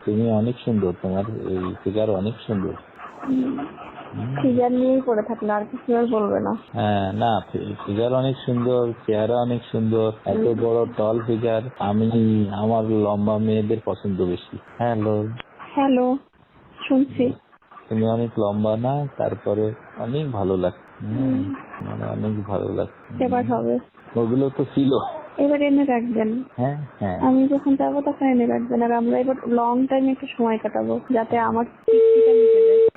তুমি অনেক সুন্দর তোমার এই ফিগার অনেক সুন্দর। ফিগার নিয়েই পড়ে থাকলে আর কিছু আর বলবে না। হ্যাঁ না ফিগার অনেক সুন্দর চেহারা অনেক সুন্দর এত বড় টল ফিগার আমি আমার লম্বা মেয়েদের পছন্দ বেশি। হ্যালো হ্যালো শুনছি। তুমি অনেক লম্বা না তারপরে অনেক ভালো লাগছে হুম, মানে অনেক ভালো লাগছে এবার হবে। ওগুলো তো ছিল। এবার এনে রাখবেন। হ্যাঁ হ্যাঁ। আমি যখন যাব তখন এনে রাখবেন। আর আমরা এবার লং টাইম একটু সময় কাটাবো যাতে আমার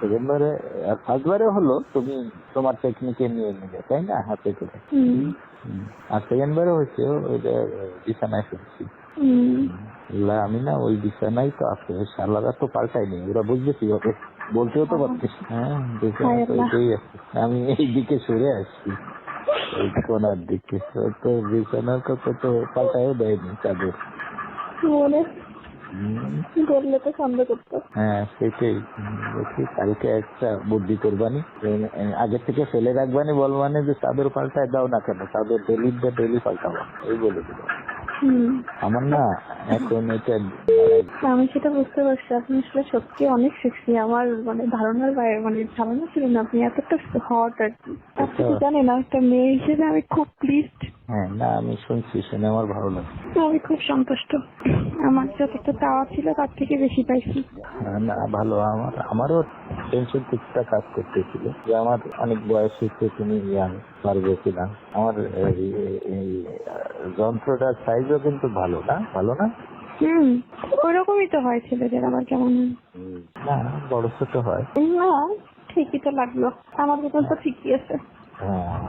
সেকেন্ড বারে আর ফার্স্ট বারে হলো তুমি তোমার টেকনিকে নিয়ে নিলে তাই না? হাতে করে। আর সেকেন্ড বারে হয়েছে ওইটা বিছানায় শুনছি আমি না ওই বিছানায় তো আছে শালারা তো পাল্টাইনি ওরা বুঝবে কীভাবে বলতেও তো পারতিস হ্যাঁ বিছানা তো আল্লাহ। এটাই আছে। আমি এই দিকে সরে আসছি ওই কোনার দিকে। তো তো বিছানা তো পাল্টাইও দেয়নি চাদর। বললে তো সন্দেহ করতো। হ্যাঁ সেটাই। বলছি দেখি কালকে একটা বুদ্ধি করবানি। আগে থেকে ফেলে রাখবানি বলবানি যে চাদর পাল্টায় দাও না কেন? চাদর ডেলি ডেলি পাল্টাবো। এই বলে দিল। আমার না এখন এটা আমি সেটা বুঝতে পারছি। আপনি আসলে সত্যি অনেক সেক্সি আমার মানে ধারণার বাইরে মানে ধারণা ছিল না আপনি এতটা হট আর কি। আপনি তো জানেন একটা মেয়ে হিসেবে আমি খুব প্লিজড হ্যাঁ না আমি শুনছি শুনে আমার ভালো লাগে আমি খুব সন্তুষ্ট। আমার যতটা চাওয়া ছিল তার থেকে বেশি পাইছি। হ্যাঁ, না ভালো। আমার আমারও টেনশন কিছুটা কাজ করতেছিল। যে আমার অনেক বয়স হচ্ছে তুমি ইয়াং পারবে কিনা? আমার এই- যন্ত্রটার সাইজও কিন্তু ভালো না। ভালো না? হুম ওইরকমই তো হয় ছেলেদের আমার কেমন না বড় ছোট হয়। না ঠিকই তো লাগল। আমার মতন তো ঠিকই আছে। হ্যাঁ।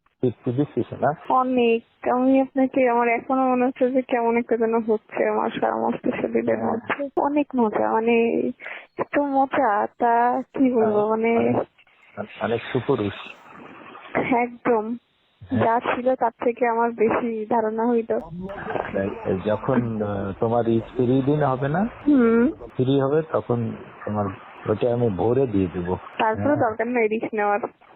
দিচ্ছিস না? অনেক। আমি আপনাকে আমার এখনও মনে হচ্ছে যে কেমন একটা যেন হচ্ছে আমার সমস্ত শরীরের মধ্যে। অনেক মজা মানে এত মজা তা কি বলব মানে অনেক সুপুরুষ। একদম। যা ছিল তার থেকে আমার বেশি ধারণা হইল। যখন তোমার ফ্রি দিন হবে না ফ্রি হবে তখন তোমার ওটা আমি ভোরে দিয়ে দেবো। তারপরে দরকার নেই রিস্ক নেওয়ার।